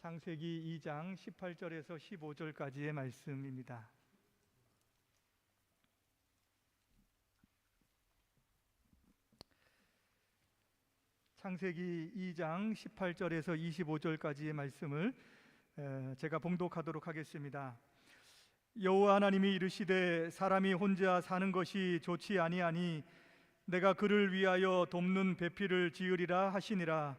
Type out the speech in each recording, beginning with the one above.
창세기 2장 18절에서 15절까지의 말씀입니다. 창세기 2장 18절에서 25절까지의 말씀을 에, 제가 봉독하도록 하겠습니다. 여호와 하나님이 이르시되 사람이 혼자 사는 것이 좋지 아니하니 내가 그를 위하여 돕는 배필을 지으리라 하시니라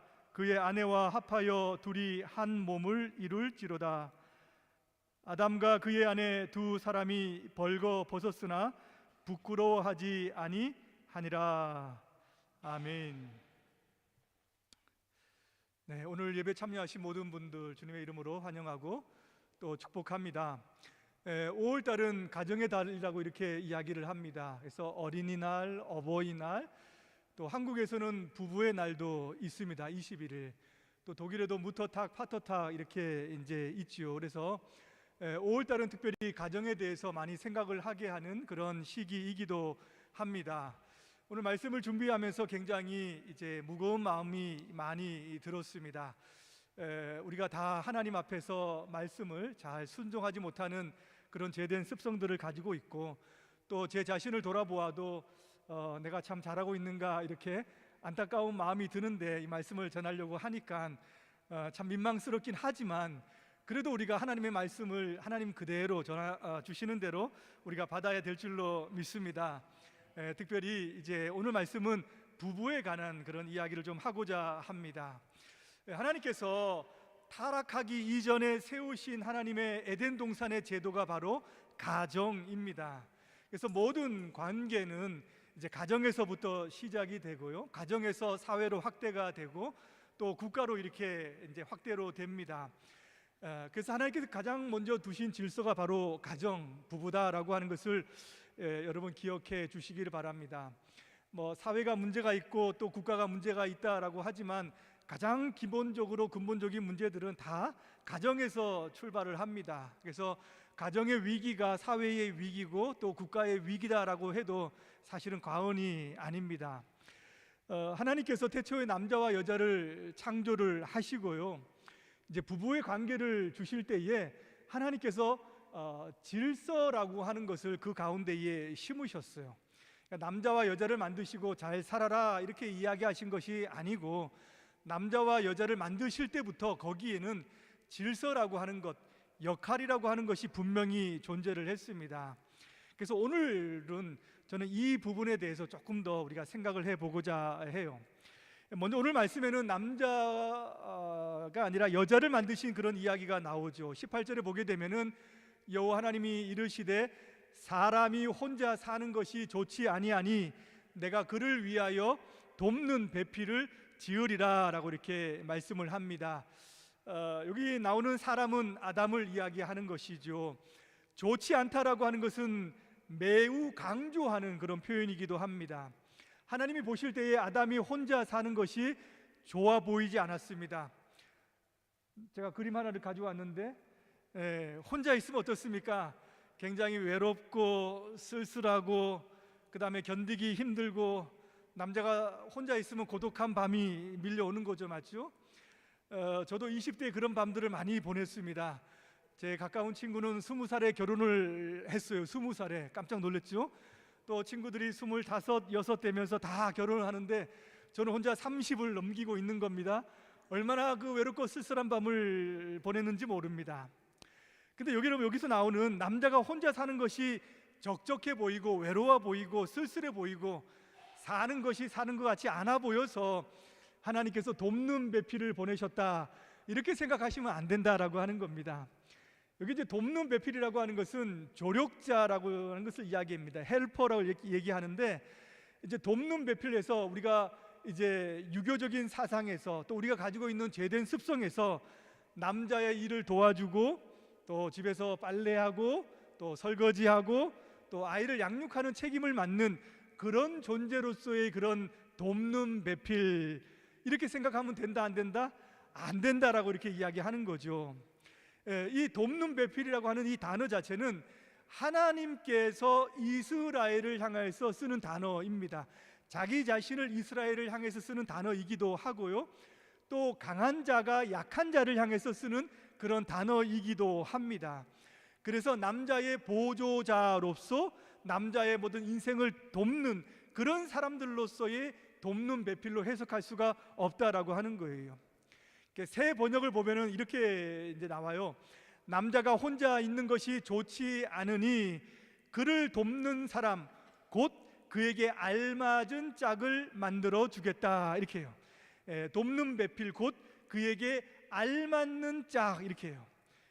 그의 아내와 합하여 둘이 한 몸을 이룰지로다 아담과 그의 아내 두 사람이 벌거 벗었으나 부끄러워하지 아니하니라 아멘. 네, 오늘 예배 참여하신 모든 분들 주님의 이름으로 환영하고 또 축복합니다. 5월 달은 가정의 달이라고 이렇게 이야기를 합니다. 그래서 어린이날, 어버이날, 또 한국에서는 부부의 날도 있습니다. 21일. 또 독일에도 무터탁, 파터탁 이렇게 이제 있지요. 그래서 5월 달은 특별히 가정에 대해서 많이 생각을 하게 하는 그런 시기이기도 합니다. 오늘 말씀을 준비하면서 굉장히 이제 무거운 마음이 많이 들었습니다. 에, 우리가 다 하나님 앞에서 말씀을 잘 순종하지 못하는 그런 죄된 습성들을 가지고 있고 또 제 자신을 돌아보아도 어, 내가 참 잘하고 있는가 이렇게 안타까운 마음이 드는데 이 말씀을 전하려고 하니까 어, 참 민망스럽긴 하지만 그래도 우리가 하나님의 말씀을 하나님 그대로 전하 어, 주시는 대로 우리가 받아야 될 줄로 믿습니다. 에, 특별히 이제 오늘 말씀은 부부에 관한 그런 이야기를 좀 하고자 합니다. 에, 하나님께서 타락하기 이전에 세우신 하나님의 에덴 동산의 제도가 바로 가정입니다. 그래서 모든 관계는 이제 가정에서부터 시작이 되고요. 가정에서 사회로 확대가 되고 또 국가로 이렇게 이제 확대로 됩니다. 에, 그래서 하나님께서 가장 먼저 두신 질서가 바로 가정, 부부다라고 하는 것을 에, 여러분 기억해 주시기를 바랍니다. 뭐 사회가 문제가 있고 또 국가가 문제가 있다라고 하지만 가장 기본적으로 근본적인 문제들은 다 가정에서 출발을 합니다. 그래서 가정의 위기가 사회의 위기고 또 국가의 위기다라고 해도 사실은 과언이 아닙니다. 어, 하나님께서 태초에 남자와 여자를 창조를 하시고요. 이제 부부의 관계를 주실 때에 하나님께서 어, 질서라고 하는 것을 그 가운데에 심으셨어요. 그러니까 남자와 여자를 만드시고 잘 살아라 이렇게 이야기하신 것이 아니고 남자와 여자를 만드실 때부터 거기에는 질서라고 하는 것, 역할이라고 하는 것이 분명히 존재를 했습니다. 그래서 오늘은 저는 이 부분에 대해서 조금 더 우리가 생각을 해보고자 해요. 먼저 오늘 말씀에는 남자가 아니라 여자를 만드신 그런 이야기가 나오죠. 18절에 보게 되면은 여호와 하나님이 이르시되 사람이 혼자 사는 것이 좋지 아니하니 내가 그를 위하여 돕는 배필을 지으리라라고 이렇게 말씀을 합니다. 어, 여기 나오는 사람은 아담을 이야기하는 것이죠. 좋지 않다라고 하는 것은 매우 강조하는 그런 표현이기도 합니다. 하나님이 보실 때에 아담이 혼자 사는 것이 좋아 보이지 않았습니다. 제가 그림 하나를 가져왔는데 예, 혼자 있으면 어떻습니까? 굉장히 외롭고 쓸쓸하고 그 다음에 견디기 힘들고 남자가 혼자 있으면 고독한 밤이 밀려오는 거죠, 맞죠? 어, 저도 20대에 그런 밤들을 많이 보냈습니다. 제 가까운 친구는 스무 살에 결혼을 했어요. 스무 살에 깜짝 놀랐죠. 또 친구들이 스물다섯, 여섯 되면서 다 결혼을 하는데 저는 혼자 30을 넘기고 있는 겁니다. 얼마나 그 외롭고 쓸쓸한 밤을 보냈는지 모릅니다. 근데 여기 여러분 여기서 나오는 남자가 혼자 사는 것이 적적해 보이고 외로워 보이고 쓸쓸해 보이고 사는 것이 사는 것 같지 않아 보여서 하나님께서 돕는 배필을 보내셨다 이렇게 생각하시면 안 된다라고 하는 겁니다. 여기 이제 돕는 배필이라고 하는 것은 조력자라고 하는 것을 이야기합니다. 헬퍼라고 얘기- 얘기하는데 이제 돕는 배필에서 우리가 이제 유교적인 사상에서 또 우리가 가지고 있는 죄된 습성에서 남자의 일을 도와주고 또 집에서 빨래하고 또 설거지하고 또 아이를 양육하는 책임을 맡는 그런 존재로서의 그런 돕는 배필 이렇게 생각하면 된다 안 된다 안 된다라고 이렇게 이야기하는 거죠. 예, 이 돕는 배필이라고 하는 이 단어 자체는 하나님께서 이스라엘을 향해서 쓰는 단어입니다. 자기 자신을 이스라엘을 향해서 쓰는 단어이기도 하고요. 또 강한 자가 약한 자를 향해서 쓰는 그런 단어이기도 합니다. 그래서 남자의 보조자로서 남자의 모든 인생을 돕는 그런 사람들로서의 돕는 배필로 해석할 수가 없다라고 하는 거예요. 새 번역을 보면은 이렇게 이제 나와요. 남자가 혼자 있는 것이 좋지 않으니 그를 돕는 사람 곧 그에게 알맞은 짝을 만들어 주겠다 이렇게 해요. 예, 돕는 배필 곧 그에게 알맞는 짝 이렇게 해요.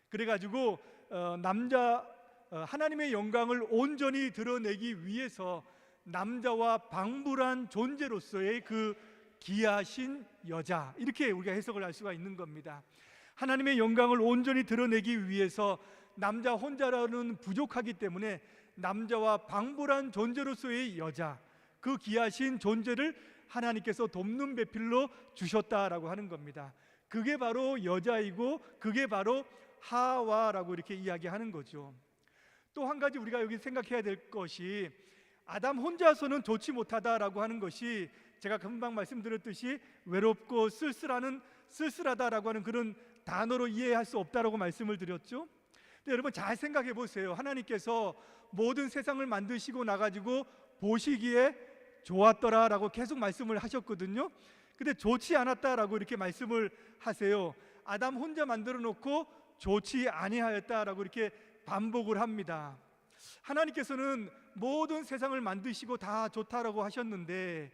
그래가지고 어, 남자 어, 하나님의 영광을 온전히 드러내기 위해서 남자와 방불한 존재로서의 그 귀하신 여자 이렇게 우리가 해석을 할 수가 있는 겁니다. 하나님의 영광을 온전히 드러내기 위해서 남자 혼자라는 부족하기 때문에 남자와 방불한 존재로서의 여자 그 귀하신 존재를 하나님께서 돕는 배필로 주셨다라고 하는 겁니다. 그게 바로 여자이고 그게 바로 하와라고 이렇게 이야기하는 거죠. 또 한 가지 우리가 여기 생각해야 될 것이 아담 혼자서는 좋지 못하다라고 하는 것이 제가 금방 말씀드렸듯이 외롭고 쓸쓸하는 쓸쓸하다라고 하는 그런 단어로 이해할 수 없다라고 말씀을 드렸죠. 근데 여러분 잘 생각해 보세요. 하나님께서 모든 세상을 만드시고 나가지고 보시기에 좋았더라라고 계속 말씀을 하셨거든요. 근데 좋지 않았다라고 이렇게 말씀을 하세요. 아담 혼자 만들어 놓고 좋지 아니하였다라고 이렇게 반복을 합니다. 하나님께서는 모든 세상을 만드시고 다 좋다라고 하셨는데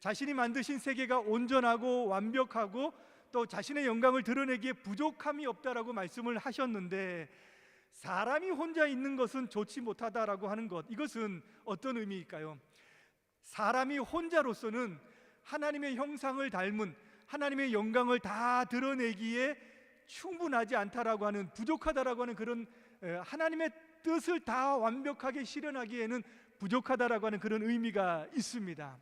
자신이 만드신 세계가 온전하고 완벽하고 또 자신의 영광을 드러내기에 부족함이 없다라고 말씀을 하셨는데 사람이 혼자 있는 것은 좋지 못하다라고 하는 것 이것은 어떤 의미일까요? 사람이 혼자로서는 하나님의 형상을 닮은 하나님의 영광을 다 드러내기에 충분하지 않다라고 하는 부족하다라고 하는 그런 에, 하나님의 뜻을 다 완벽하게 실현하기에는 부족하다라고 하는 그런 의미가 있습니다.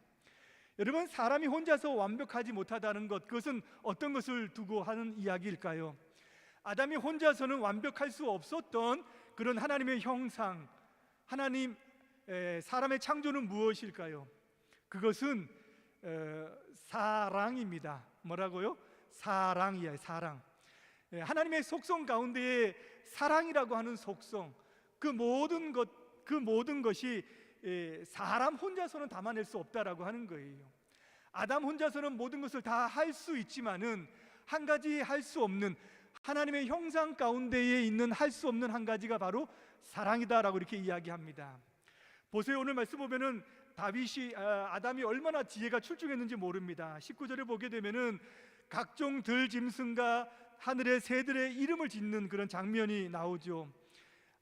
여러분 사람이 혼자서 완벽하지 못하다는 것 그것은 어떤 것을 두고 하는 이야기일까요? 아담이 혼자서는 완벽할 수 없었던 그런 하나님의 형상 하나님 에, 사람의 창조는 무엇일까요? 그것은 에, 사랑입니다. 뭐라고요? 사랑이야 사랑. 예, 하나님의 속성 가운데에 사랑이라고 하는 속성 그 모든 것 그 모든 것이 예, 사람 혼자서는 담아낼 수 없다라고 하는 거예요. 아담 혼자서는 모든 것을 다 할 수 있지만은 한 가지 할 수 없는 하나님의 형상 가운데에 있는 할 수 없는 한 가지가 바로 사랑이다라고 이렇게 이야기합니다. 보세요 오늘 말씀 보면은 다윗이 아, 아담이 얼마나 지혜가 출중했는지 모릅니다. 19절에 보게 되면은 각종 들짐승과 하늘의 새들의 이름을 짓는 그런 장면이 나오죠.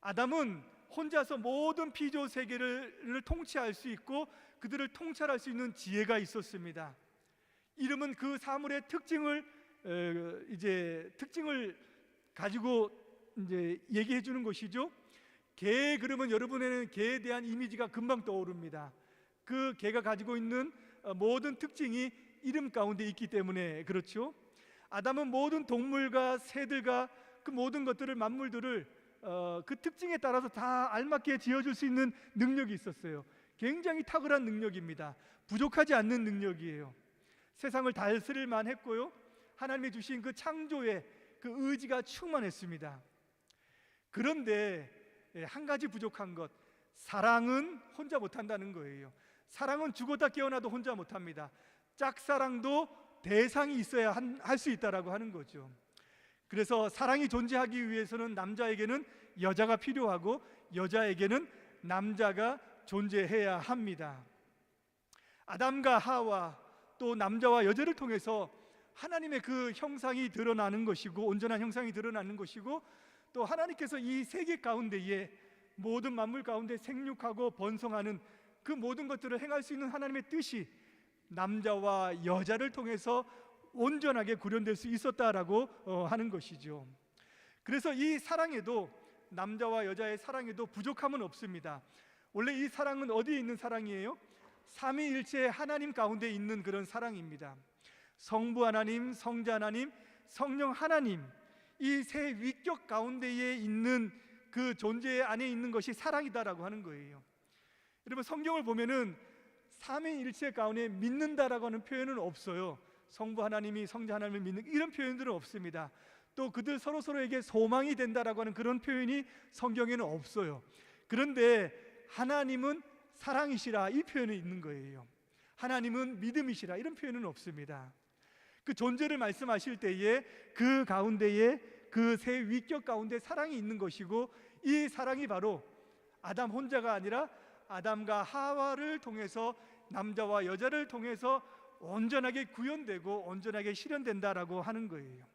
아담은 혼자서 모든 피조 세계를 통치할 수 있고 그들을 통찰할 수 있는 지혜가 있었습니다. 이름은 그 사물의 특징을 에, 이제 특징을 가지고 이제 얘기해 주는 것이죠. 개 그러면 여러분에는 개에 대한 이미지가 금방 떠오릅니다. 그 개가 가지고 있는 어, 모든 특징이 이름 가운데 있기 때문에 그렇죠. 아담은 모든 동물과 새들과 그 모든 것들을 만물들을 어, 그 특징에 따라서 다 알맞게 지어줄 수 있는 능력이 있었어요. 굉장히 탁월한 능력입니다. 부족하지 않는 능력이에요. 세상을 다스릴 만 했고요. 하나님이 주신 그 창조의 그 의지가 충만했습니다. 그런데 예, 한 가지 부족한 것, 사랑은 혼자 못한다는 거예요. 사랑은 죽었다 깨어나도 혼자 못합니다. 짝사랑도 대상이 있어야 할 수 있다라고 하는 거죠. 그래서 사랑이 존재하기 위해서는 남자에게는 여자가 필요하고 여자에게는 남자가 존재해야 합니다. 아담과 하와 또 남자와 여자를 통해서 하나님의 그 형상이 드러나는 것이고 온전한 형상이 드러나는 것이고 또 하나님께서 이 세계 가운데에 모든 만물 가운데 생육하고 번성하는 그 모든 것들을 행할 수 있는 하나님의 뜻이 남자와 여자를 통해서 온전하게 구현될 수 있었다라고 어, 하는 것이죠. 그래서 이 사랑에도 남자와 여자의 사랑에도 부족함은 없습니다. 원래 이 사랑은 어디에 있는 사랑이에요? 삼위일체 하나님 가운데 있는 그런 사랑입니다. 성부 하나님, 성자 하나님, 성령 하나님 이 세 위격 가운데에 있는 그 존재 안에 있는 것이 사랑이다라고 하는 거예요. 여러분 성경을 보면은 삼위일체 가운데 믿는다라고 하는 표현은 없어요. 성부 하나님이 성자 하나님을 믿는 이런 표현들은 없습니다. 또 그들 서로 서로에게 소망이 된다라고 하는 그런 표현이 성경에는 없어요. 그런데 하나님은 사랑이시라 이 표현이 있는 거예요. 하나님은 믿음이시라 이런 표현은 없습니다. 그 존재를 말씀하실 때에 그 가운데에 그 세 위격 가운데 사랑이 있는 것이고 이 사랑이 바로 아담 혼자가 아니라 아담과 하와를 통해서 남자와 여자를 통해서 온전하게 구현되고 온전하게 실현된다라고 하는 거예요.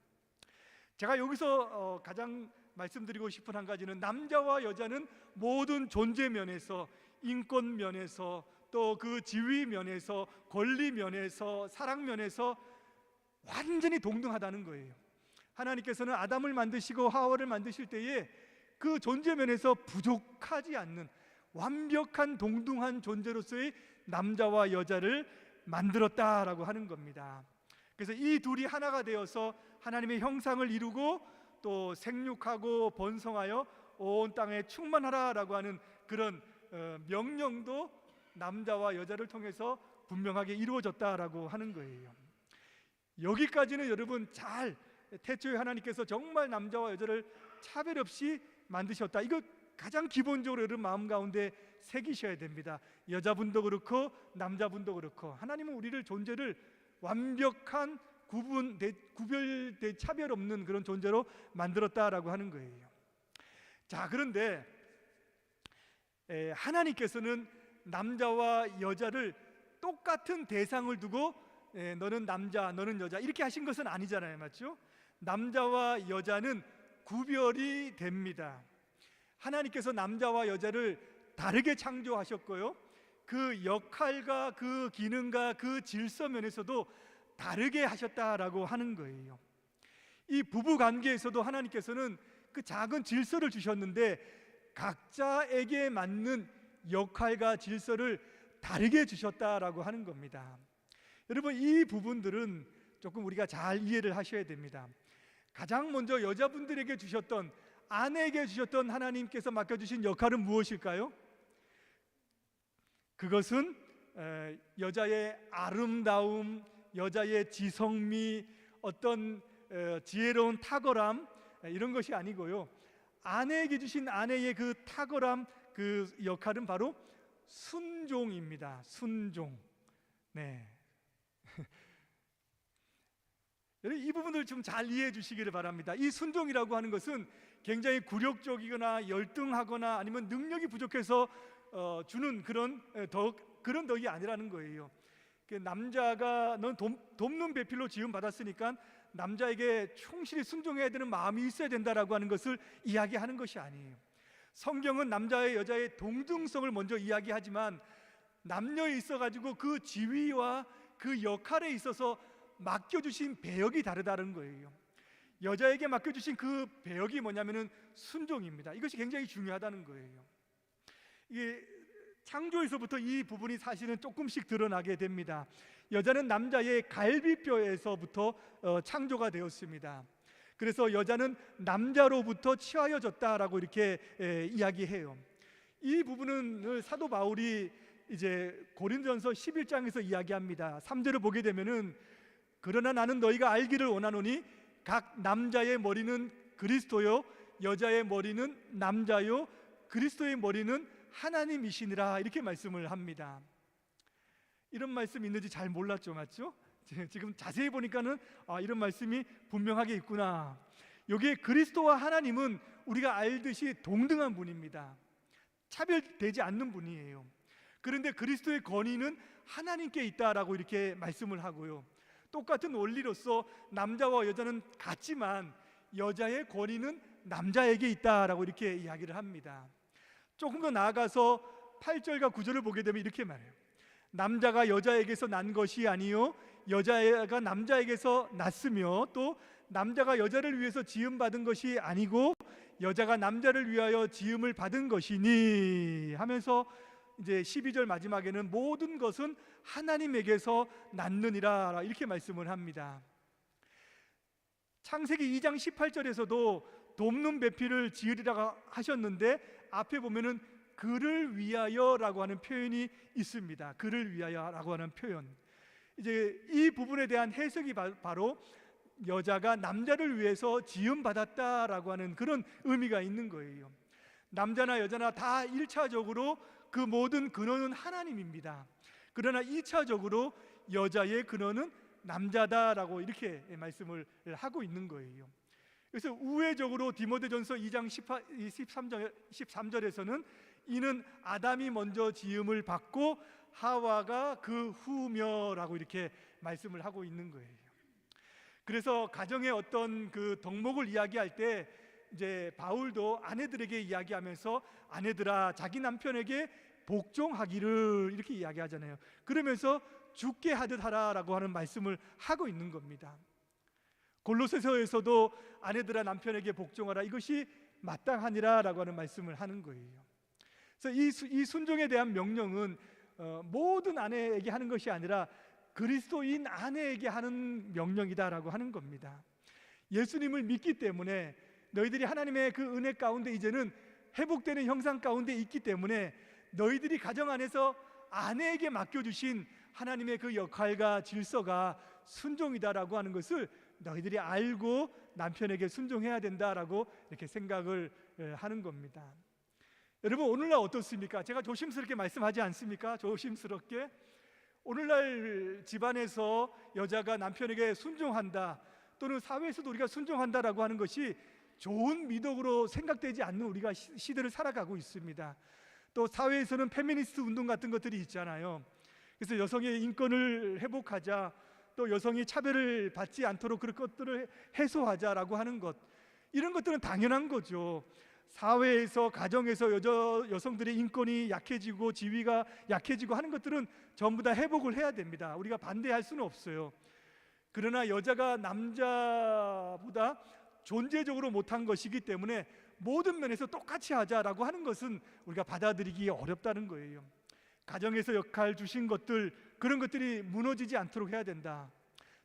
제가 여기서 어, 가장 말씀드리고 싶은 한 가지는 남자와 여자는 모든 존재 면에서 인권 면에서 또 그 지위 면에서 권리 면에서 사랑 면에서 완전히 동등하다는 거예요. 하나님께서는 아담을 만드시고 하와를 만드실 때에 그 존재 면에서 부족하지 않는 완벽한 동등한 존재로서의 남자와 여자를 만들었다라고 하는 겁니다. 그래서 이 둘이 하나가 되어서 하나님의 형상을 이루고 또 생육하고 번성하여 온 땅에 충만하라라고 하는 그런 어, 명령도 남자와 여자를 통해서 분명하게 이루어졌다라고 하는 거예요. 여기까지는 여러분 잘 태초에 하나님께서 정말 남자와 여자를 차별 없이 만드셨다. 이거 가장 기본적으로 여러분 마음 가운데 새기셔야 됩니다. 여자분도 그렇고 남자분도 그렇고 하나님은 우리를 존재를 완벽한 구분 구별돼 차별 없는 그런 존재로 만들었다라고 하는 거예요. 자, 그런데 에, 하나님께서는 남자와 여자를 똑같은 대상을 두고 에, 너는 남자, 너는 여자 이렇게 하신 것은 아니잖아요, 맞죠? 남자와 여자는 구별이 됩니다. 하나님께서 남자와 여자를 다르게 창조하셨고요. 그 역할과 그 기능과 그 질서 면에서도 다르게 하셨다라고 하는 거예요. 이 부부 관계에서도 하나님께서는 그 작은 질서를 주셨는데 각자에게 맞는 역할과 질서를 다르게 주셨다라고 하는 겁니다. 여러분 이 부분들은 조금 우리가 잘 이해를 하셔야 됩니다. 가장 먼저 여자분들에게 주셨던 아내에게 주셨던 하나님께서 맡겨 주신 역할은 무엇일까요? 그것은 여자의 아름다움, 여자의 지성미, 어떤 지혜로운 탁월함 이런 것이 아니고요. 아내에게 주신 아내의 그 탁월함, 그 역할은 바로 순종입니다. 순종. 네. 이 부분을 좀 잘 이해해 주시기를 바랍니다. 이 순종이라고 하는 것은 굉장히 굴욕적이거나 열등하거나 아니면 능력이 부족해서 어, 주는 그런 덕 그런 덕이 아니라는 거예요. 그 남자가 넌 돕, 돕는 배필로 지음 받았으니까 남자에게 충실히 순종해야 되는 마음이 있어야 된다라고 하는 것을 이야기하는 것이 아니에요. 성경은 남자의 여자의 동등성을 먼저 이야기하지만 남녀에 있어 가지고 그 지위와 그 역할에 있어서 맡겨 주신 배역이 다르다는 거예요. 여자에게 맡겨 주신 그 배역이 뭐냐면은 순종입니다. 이것이 굉장히 중요하다는 거예요. 이게 창조에서부터 이 부분이 사실은 조금씩 드러나게 됩니다. 여자는 남자의 갈비뼈에서부터 어, 창조가 되었습니다. 그래서 여자는 남자로부터 취하여졌다라고 이렇게 에, 이야기해요. 이 부분은 사도 바울이 이제 고린도전서 11장에서 이야기합니다. 3절을 보게 되면은 그러나 나는 너희가 알기를 원하노니 각 남자의 머리는 그리스도요 여자의 머리는 남자요 그리스도의 머리는 하나님이시니라 이렇게 말씀을 합니다. 이런 말씀 있는지 잘 몰랐죠, 맞죠? 지금 자세히 보니까는 아, 이런 말씀이 분명하게 있구나. 여기에 그리스도와 하나님은 우리가 알듯이 동등한 분입니다. 차별되지 않는 분이에요. 그런데 그리스도의 권위는 하나님께 있다라고 이렇게 말씀을 하고요. 똑같은 원리로서 남자와 여자는 같지만 여자의 권위는 남자에게 있다라고 이렇게 이야기를 합니다. 조금 더 나아가서 8절과 9절을 보게 되면 이렇게 말해요. 남자가 여자에게서 난 것이 아니요 여자가 남자에게서 났으며 또 남자가 여자를 위해서 지음 받은 것이 아니고 여자가 남자를 위하여 지음을 받은 것이니 하면서 이제 12절 마지막에는 모든 것은 하나님에게서 났느니라 이렇게 말씀을 합니다. 창세기 2장 18절에서도 돕는 배필을 지으리라고 하셨는데 앞에 보면은 그를 위하여라고 하는 표현이 있습니다. 그를 위하여라고 하는 표현. 이제 이 부분에 대한 해석이 바- 바로 여자가 남자를 위해서 지음 받았다라고 하는 그런 의미가 있는 거예요. 남자나 여자나 다 1차적으로 그 모든 근원은 하나님입니다. 그러나 2차적으로 여자의 근원은 남자다라고 이렇게 말씀을 하고 있는 거예요. 그래서 우회적으로 디모데전서 2장 13절 13절에서는 이는 아담이 먼저 지음을 받고 하와가 그 후며라고 이렇게 말씀을 하고 있는 거예요. 그래서 가정의 어떤 그 덕목을 이야기할 때 이제 바울도 아내들에게 이야기하면서 아내들아 자기 남편에게 복종하기를 이렇게 이야기하잖아요. 그러면서 죽게 하듯 하라라고 하는 말씀을 하고 있는 겁니다. 골로새서에서도 아내들아 남편에게 복종하라 이것이 마땅하니라라고 하는 말씀을 하는 거예요. 그래서 이, 수- 이 순종에 대한 명령은 어, 모든 아내에게 하는 것이 아니라 그리스도인 아내에게 하는 명령이다라고 하는 겁니다. 예수님을 믿기 때문에 너희들이 하나님의 그 은혜 가운데 이제는 회복되는 형상 가운데 있기 때문에 너희들이 가정 안에서 아내에게 맡겨주신 하나님의 그 역할과 질서가 순종이다라고 하는 것을 너희들이 알고 남편에게 순종해야 된다라고 이렇게 생각을 에, 하는 겁니다. 여러분 오늘날 어떻습니까? 제가 조심스럽게 말씀하지 않습니까? 조심스럽게 오늘날 집안에서 여자가 남편에게 순종한다 또는 사회에서도 우리가 순종한다라고 하는 것이 좋은 미덕으로 생각되지 않는 우리가 시- 시대를 살아가고 있습니다. 또 사회에서는 페미니스트 운동 같은 것들이 있잖아요. 그래서 여성의 인권을 회복하자 또 여성이 차별을 받지 않도록 그런 것들을 해소하자라고 하는 것 이런 것들은 당연한 거죠. 사회에서 가정에서 여자 여성들의 인권이 약해지고 지위가 약해지고 하는 것들은 전부 다 회복을 해야 됩니다. 우리가 반대할 수는 없어요. 그러나 여자가 남자보다 존재적으로 못한 것이기 때문에 모든 면에서 똑같이 하자라고 하는 것은 우리가 받아들이기 어렵다는 거예요. 가정에서 역할 주신 것들 그런 것들이 무너지지 않도록 해야 된다.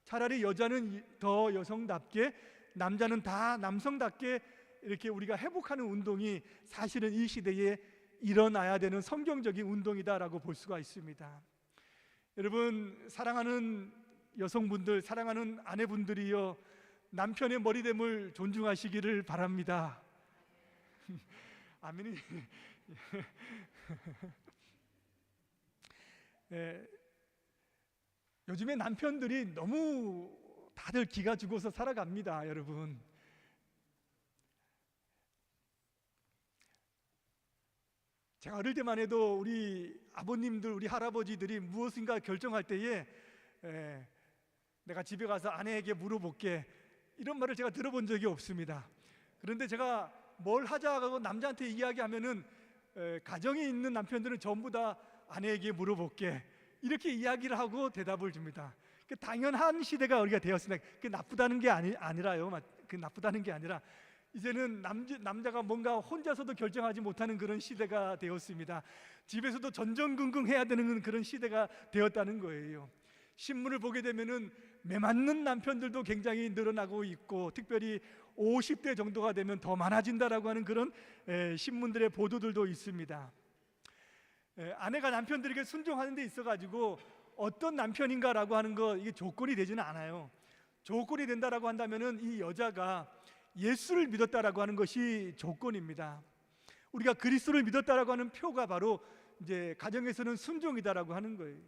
차라리 여자는 이- 더 여성답게 남자는 다 남성답게 이렇게 우리가 회복하는 운동이 사실은 이 시대에 일어나야 되는 성경적인 운동이다라고 볼 수가 있습니다. 여러분 사랑하는 여성분들, 사랑하는 아내분들이요 남편의 머리됨을 존중하시기를 바랍니다. 아멘이. 예, 요즘에 남편들이 너무 다들 기가 죽어서 살아갑니다, 여러분. 제가 어릴 때만 해도 우리 아버님들, 우리 할아버지들이 무엇인가 결정할 때에 에, 내가 집에 가서 아내에게 물어볼게 이런 말을 제가 들어본 적이 없습니다. 그런데 제가 뭘 하자고 남자한테 이야기하면은 에, 가정에 있는 남편들은 전부 다 아내에게 물어볼게 이렇게 이야기를 하고 대답을 줍니다. 그 당연한 시대가 우리가 되었습니다. 그 나쁘다는 게 아니, 아니라요. 마- 그 나쁘다는 게 아니라 이제는 남자, 남자가 뭔가 혼자서도 결정하지 못하는 그런 시대가 되었습니다. 집에서도 전전긍긍 해야 되는 그런 시대가 되었다는 거예요. 신문을 보게 되면은 매맞는 남편들도 굉장히 늘어나고 있고 특별히 50대 정도가 되면 더 많아진다라고 하는 그런 에, 신문들의 보도들도 있습니다. 에, 아내가 남편들에게 순종하는 데 있어 가지고 어떤 남편인가라고 하는 거 이게 조건이 되지는 않아요. 조건이 된다라고 한다면은 이 여자가 예수를 믿었다라고 하는 것이 조건입니다. 우리가 그리스도를 믿었다라고 하는 표가 바로 이제 가정에서는 순종이다라고 하는 거예요.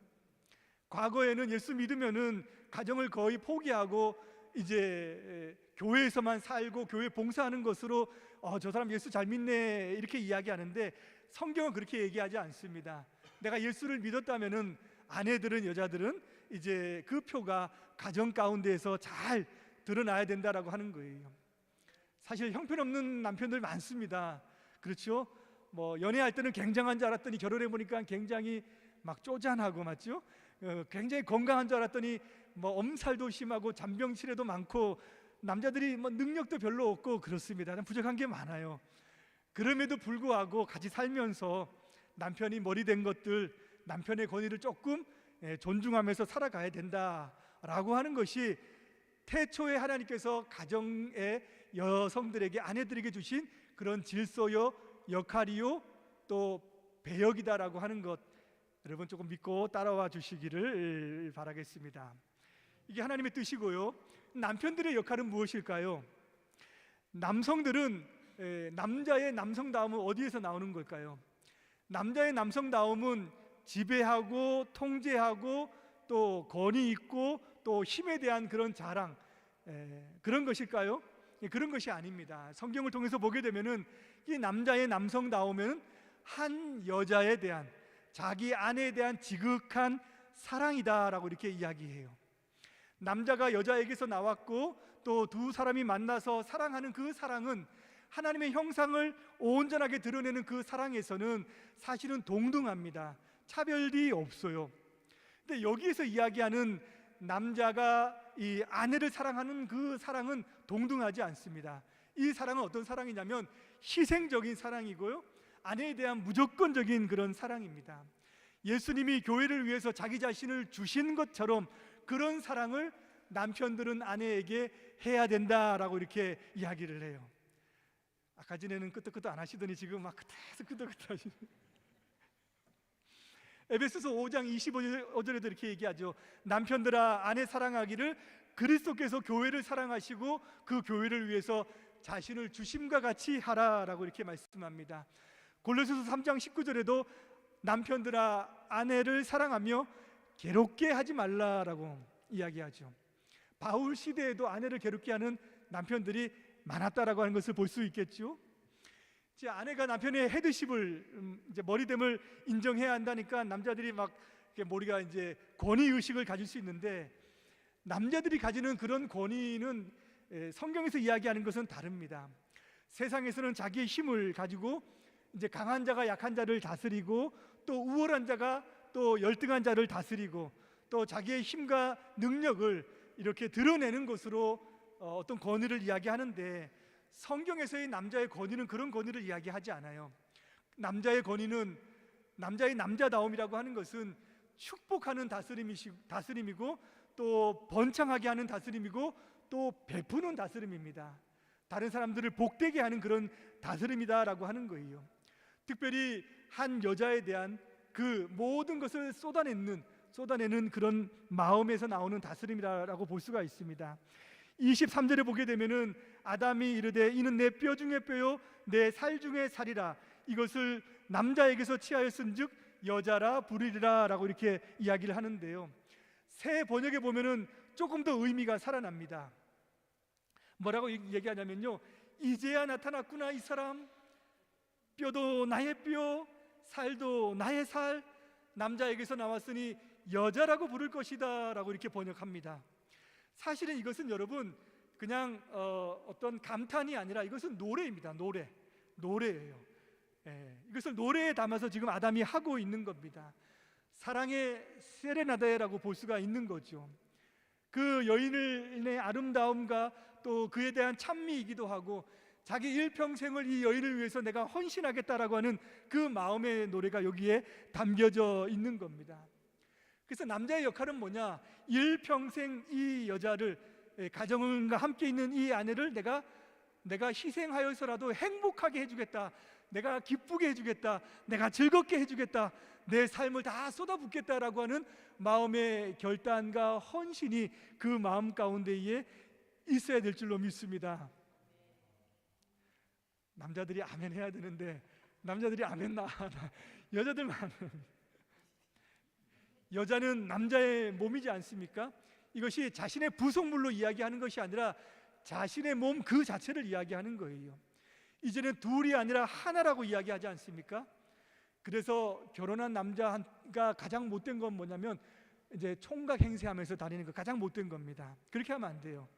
과거에는 예수 믿으면은 가정을 거의 포기하고 이제 교회에서만 살고 교회 봉사하는 것으로 어, 저 사람 예수 잘 믿네 이렇게 이야기하는데 성경은 그렇게 얘기하지 않습니다. 내가 예수를 믿었다면은 아내들은 여자들은 이제 그 표가 가정 가운데에서 잘 드러나야 된다라고 하는 거예요. 사실 형편없는 남편들 많습니다. 그렇죠? 뭐 연애할 때는 굉장한 줄 알았더니 결혼해 보니까 굉장히 막 쪼잔하고 맞죠? 어, 굉장히 건강한 줄 알았더니 뭐 엄살도 심하고 잔병치레도 많고 남자들이 뭐 능력도 별로 없고 그렇습니다. 부족한 게 많아요. 그럼에도 불구하고 같이 살면서 남편이 머리 된 것들 남편의 권위를 조금 예, 존중하면서 살아가야 된다라고 하는 것이 태초에 하나님께서 가정의 여성들에게 아내들에게 주신 그런 질서요 역할이요 또 배역이다라고 하는 것 여러분 조금 믿고 따라와 주시기를 바라겠습니다. 이게 하나님의 뜻이고요. 남편들의 역할은 무엇일까요? 남성들은 에, 남자의 남성다움은 어디에서 나오는 걸까요? 남자의 남성다움은 지배하고 통제하고 또 권위 있고 또 힘에 대한 그런 자랑 에, 그런 것일까요? 예, 그런 것이 아닙니다. 성경을 통해서 보게 되면은 이 남자의 남성다움은 한 여자에 대한 자기 아내에 대한 지극한 사랑이다라고 이렇게 이야기해요. 남자가 여자에게서 나왔고 또 두 사람이 만나서 사랑하는 그 사랑은 하나님의 형상을 온전하게 드러내는 그 사랑에서는 사실은 동등합니다. 차별이 없어요. 근데 여기에서 이야기하는 남자가 이 아내를 사랑하는 그 사랑은 동등하지 않습니다. 이 사랑은 어떤 사랑이냐면 희생적인 사랑이고요. 아내에 대한 무조건적인 그런 사랑입니다. 예수님이 교회를 위해서 자기 자신을 주신 것처럼 그런 사랑을 남편들은 아내에게 해야 된다라고 이렇게 이야기를 해요. 아까 전에는 끄떡끄떡 안 하시더니 지금 막 계속 끄떡끄떡 하시네. 에베소서 5장 25절에도 이렇게 얘기하죠. 남편들아 아내 사랑하기를 그리스도께서 교회를 사랑하시고 그 교회를 위해서 자신을 주심과 같이 하라라고 이렇게 말씀합니다. 골로새서 3장 19절에도 남편들아 아내를 사랑하며 괴롭게 하지 말라라고 이야기하죠. 바울 시대에도 아내를 괴롭게 하는 남편들이 많았다라고 하는 것을 볼 수 있겠죠. 제 아내가 남편의 헤드십을 음, 이제 머리됨을 인정해야 한다니까 남자들이 막 머리가 이제 권위 의식을 가질 수 있는데 남자들이 가지는 그런 권위는 에, 성경에서 이야기하는 것은 다릅니다. 세상에서는 자기의 힘을 가지고 이제 강한 자가 약한 자를 다스리고 또 우월한 자가 또 열등한 자를 다스리고 또 자기의 힘과 능력을 이렇게 드러내는 것으로 어, 어떤 권위를 이야기하는데 성경에서의 남자의 권위는 그런 권위를 이야기하지 않아요. 남자의 권위는 남자의 남자다움이라고 하는 것은 축복하는 다스림이시, 다스림이고 또 번창하게 하는 다스림이고 또 베푸는 다스림입니다. 다른 사람들을 복되게 하는 그런 다스림이다라고 하는 거예요. 특별히 한 여자에 대한 그 모든 것을 쏟아내는 쏟아내는 그런 마음에서 나오는 다스림이라고 볼 수가 있습니다. 23절에 보게 되면은 아담이 이르되 이는 내 뼈 중에 뼈요 내 살 중에 살이라 이것을 남자에게서 취하였은즉 여자라 부르리라라고 이렇게 이야기를 하는데요. 새 번역에 보면은 조금 더 의미가 살아납니다. 뭐라고 얘기하냐면요. 이제야 나타났구나 이 사람 뼈도 나의 뼈 살도 나의 살 남자에게서 나왔으니 여자라고 부를 것이다라고 이렇게 번역합니다. 사실은 이것은 여러분 그냥 어, 어떤 감탄이 아니라 이것은 노래입니다. 노래, 노래예요. 예, 이것을 노래에 담아서 지금 아담이 하고 있는 겁니다. 사랑의 세레나데라고 볼 수가 있는 거죠. 그 여인의 아름다움과 또 그에 대한 찬미이기도 하고 자기 일평생을 이 여인을 위해서 내가 헌신하겠다라고 하는 그 마음의 노래가 여기에 담겨져 있는 겁니다. 그래서 남자의 역할은 뭐냐? 일평생 이 여자를 예, 가정과 함께 있는 이 아내를 내가 내가 희생하여서라도 행복하게 해주겠다. 내가 기쁘게 해주겠다. 내가 즐겁게 해주겠다. 내 삶을 다 쏟아붓겠다라고 하는 마음의 결단과 헌신이 그 마음 가운데에 있어야 될 줄로 믿습니다. 남자들이 아멘 해야 되는데 남자들이 아멘 나 여자들만 여자는 남자의 몸이지 않습니까? 이것이 자신의 부속물로 이야기하는 것이 아니라 자신의 몸 그 자체를 이야기하는 거예요. 이제는 둘이 아니라 하나라고 이야기하지 않습니까? 그래서 결혼한 남자가 가장 못된 건 뭐냐면 이제 총각 행세하면서 다니는 거 가장 못된 겁니다. 그렇게 하면 안 돼요.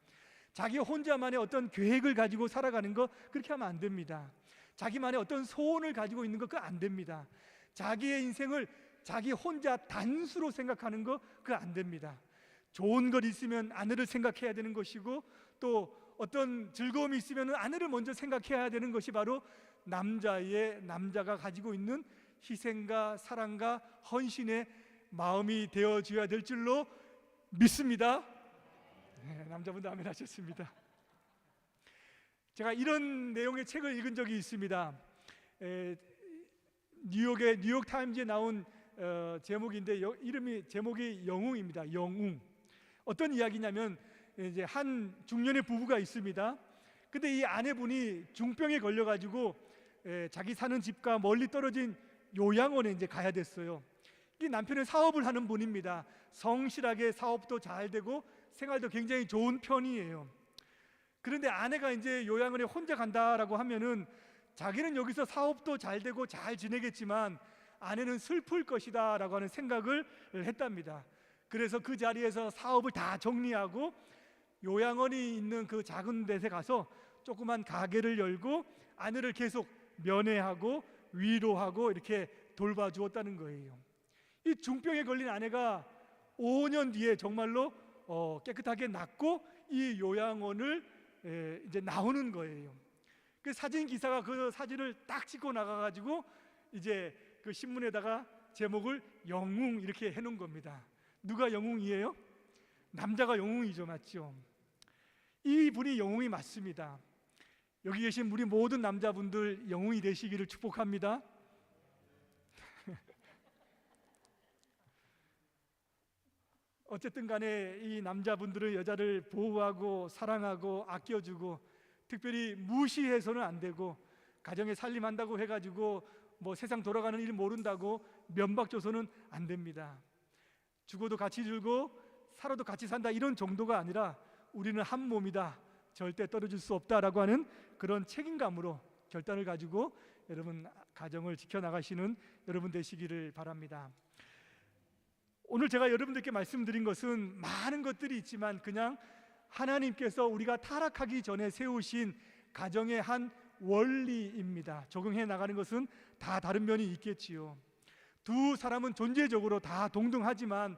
자기 혼자만의 어떤 계획을 가지고 살아가는 거 그렇게 하면 안 됩니다. 자기만의 어떤 소원을 가지고 있는 거 그거 안 됩니다. 자기의 인생을 자기 혼자 단수로 생각하는 거 그거 안 됩니다. 좋은 것 있으면 아내를 생각해야 되는 것이고 또 어떤 즐거움이 있으면 아내를 먼저 생각해야 되는 것이 바로 남자의 남자가 가지고 있는 희생과 사랑과 헌신의 마음이 되어줘야 될 줄로 믿습니다. 네, 남자분도 아멘 하셨습니다. 제가 이런 내용의 책을 읽은 적이 있습니다. 에, 뉴욕의 뉴욕 타임즈에 나온 어, 제목인데 여, 이름이 제목이 영웅입니다. 영웅. 어떤 이야기냐면 이제 한 중년의 부부가 있습니다. 근데 이 아내분이 중병에 걸려 가지고 자기 사는 집과 멀리 떨어진 요양원에 이제 가야 됐어요. 이 남편은 사업을 하는 분입니다. 성실하게 사업도 잘 되고 생활도 굉장히 좋은 편이에요. 그런데 아내가 이제 요양원에 혼자 간다라고 하면은 자기는 여기서 사업도 잘 되고 잘 지내겠지만 아내는 슬플 것이다라고 하는 생각을 했답니다. 그래서 그 자리에서 사업을 다 정리하고 요양원이 있는 그 작은 데에 가서 조그만 가게를 열고 아내를 계속 면회하고 위로하고 이렇게 돌봐주었다는 거예요. 이 중병에 걸린 아내가 5년 뒤에 정말로 어, 깨끗하게 낫고 이 요양원을 에, 이제 나오는 거예요. 그 사진 기사가 그 사진을 딱 찍고 나가가지고 이제 그 신문에다가 제목을 영웅 이렇게 해놓은 겁니다. 누가 영웅이에요? 남자가 영웅이죠, 맞죠? 이 분이 영웅이 맞습니다. 여기 계신 우리 모든 남자분들 영웅이 되시기를 축복합니다. 어쨌든 간에 이 남자분들은 여자를 보호하고 사랑하고 아껴주고 특별히 무시해서는 안 되고 가정에 살림한다고 해가지고 뭐 세상 돌아가는 일 모른다고 면박 줘서는 안 됩니다. 죽어도 같이 죽고 살아도 같이 산다 이런 정도가 아니라 우리는 한 몸이다. 절대 떨어질 수 없다라고 하는 그런 책임감으로 결단을 가지고 여러분 가정을 지켜 나가시는 여러분 되시기를 바랍니다. 오늘 제가 여러분들께 말씀드린 것은 많은 것들이 있지만 그냥 하나님께서 우리가 타락하기 전에 세우신 가정의 한 원리입니다. 적용해 나가는 것은 다 다른 면이 있겠지요. 두 사람은 존재적으로 다 동등하지만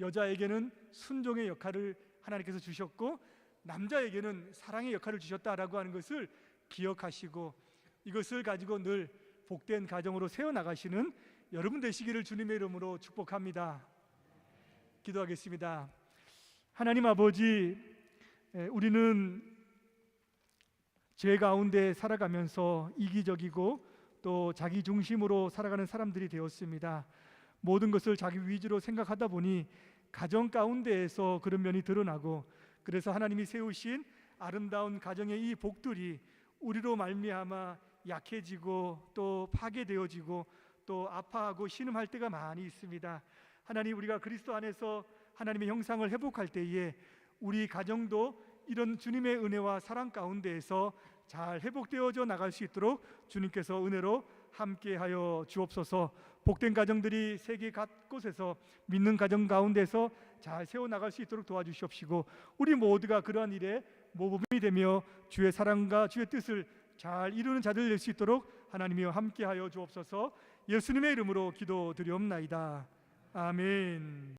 여자에게는 순종의 역할을 하나님께서 주셨고 남자에게는 사랑의 역할을 주셨다라고 하는 것을 기억하시고 이것을 가지고 늘 복된 가정으로 세워 나가시는 여러분 되시기를 주님의 이름으로 축복합니다. 기도하겠습니다. 하나님 아버지, 에, 우리는 죄 가운데 살아가면서 이기적이고 또 자기 중심으로 살아가는 사람들이 되었습니다. 모든 것을 자기 위주로 생각하다 보니 가정 가운데에서 그런 면이 드러나고 그래서 하나님이 세우신 아름다운 가정의 이 복들이 우리로 말미암아 약해지고 또 파괴되어지고 또 아파하고 신음할 때가 많이 있습니다. 하나님 우리가 그리스도 안에서 하나님의 형상을 회복할 때에 우리 가정도 이런 주님의 은혜와 사랑 가운데에서 잘 회복되어져 나갈 수 있도록 주님께서 은혜로 함께하여 주옵소서. 복된 가정들이 세계 곳곳에서 믿는 가정 가운데서 잘 세워 나갈 수 있도록 도와주시옵시고 우리 모두가 그러한 일에 모범이 되며 주의 사랑과 주의 뜻을 잘 이루는 자들 될 수 있도록 하나님이여 함께하여 주옵소서. 예수님의 이름으로 기도드리옵나이다. 아멘.